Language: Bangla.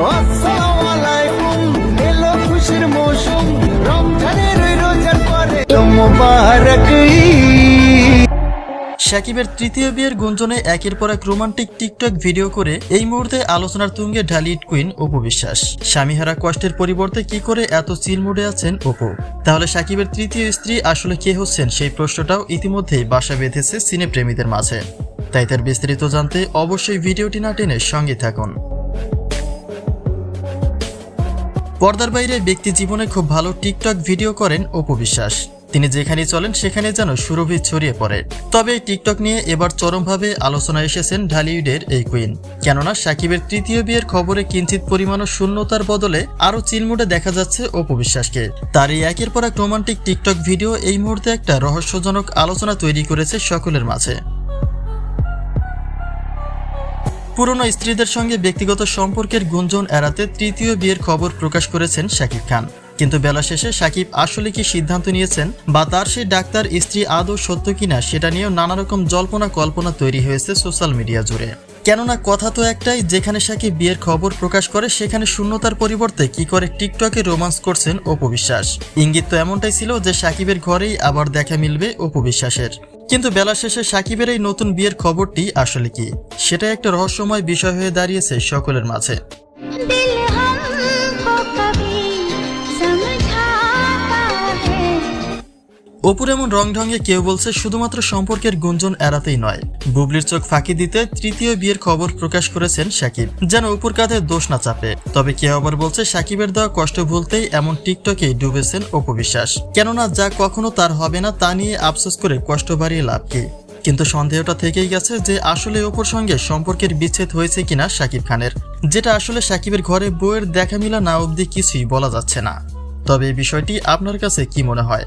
ঈদ। তৃতীয় বিয়ের গুঞ্জনে একের পর এক রোমান্টিক টিকটক ভিডিও করে এই মুহূর্তে আলোচনার তুঙ্গে ঢালিউড কুইন অপু বিশ্বাস। স্বামীহারা কষ্টের পরিবর্তে কি করে এত চিল মুডে আছেন অপু? তাহলে সাকিবের তৃতীয় স্ত্রী আসলে কে হচ্ছেন সেই প্রশ্নটাও ইতিমধ্যেই বাসা বেঁধেছে সিনেপ্রেমীদের মাঝে। তাই তার বিস্তারিত জানতে অবশ্যই ভিডিওটি না টেনে সঙ্গে থাকুন। পর্দার বাইরে ব্যক্তি জীবনে খুব ভালো টিকটক ভিডিও করেন অপু বিশ্বাস। তিনি যেখানে চলেন সেখানে যেন সুরভি ছড়িয়ে পড়ে। তবে টিকটক নিয়ে এবার চরমভাবে আলোচনায় এসেছেন ঢালিউডের এই কুইন। কেননা সাকিবের তৃতীয় বিয়ের খবরে কিঞ্চিত পরিমাণও শূন্যতার বদলে আরও চিলমুডে দেখা যাচ্ছে অপু বিশ্বাসকে। তার এই একের পর এক রোমান্টিক টিকটক ভিডিও এই মুহূর্তে একটা রহস্যজনক আলোচনা তৈরি করেছে সকলের মাঝে। পুরনো স্ত্রীদের সঙ্গে ব্যক্তিগত সম্পর্কের গুঞ্জন এড়াতে তৃতীয় বিয়ের খবর প্রকাশ করেছেন শাকিব খান। কিন্তু বেলা শেষে সাকিব আসলে কি সিদ্ধান্ত নিয়েছেন বা তার সেই ডাক্তার, স্ত্রী আদৌ সত্য কিনা সেটা নিয়েও নানা রকম জল্পনা কল্পনা তৈরি হয়েছে সোশ্যাল মিডিয়া জুড়ে। কেননা কথা তো একটাই, যেখানে সাকিব বিয়ের খবর প্রকাশ করে সেখানে শূন্যতার পরিবর্তে কি করে টিকটকে রোমান্স করছেন অপু বিশ্বাস। ইঙ্গিত তো এমনটাই ছিল যে সাকিবের ঘরেই আবার দেখা মিলবে অপু বিশ্বাসের। কিন্তু বেলা শেষে সাকিবের এই নতুন বিয়ের খবরটি আসলে কি? সেটা একটা রহস্যময় বিষয় হয়ে দাঁড়িয়েছে সকলের মাঝে। অপুর এমন রং ঢঙ্গে কেউ বলছে শুধুমাত্র সম্পর্কের গুঞ্জন এড়াতেই নয়। বুবলির চোখ ফাঁকি দিতে তৃতীয় বিয়ের খবর প্রকাশ করেছেন সাকিব, যেন অপুর কাঁধে দোষ না চাপে। তবে কেউ আবার বলছে সাকিবের দেওয়া কষ্ট ভুলতেই এমন টিকটকে ডুবেছেন অপু বিশ্বাস। কেননা যা কখনো তার হবে না, তা নিয়ে আফসোস করে কষ্ট বাড়িয়ে লাভ কি? কিন্তু সন্দেহটা থেকেই গেছে যে আসলে অপুর সঙ্গে সম্পর্কের বিচ্ছেদ হয়েছে কিনা সাকিব খানের। যেটা আসলে সাকিবের ঘরে বইয়ের দেখা মিলা না অবধি কিছুই বলা যাচ্ছে না। তবে এই বিষয়টি আপনার কাছে কি মনে হয়?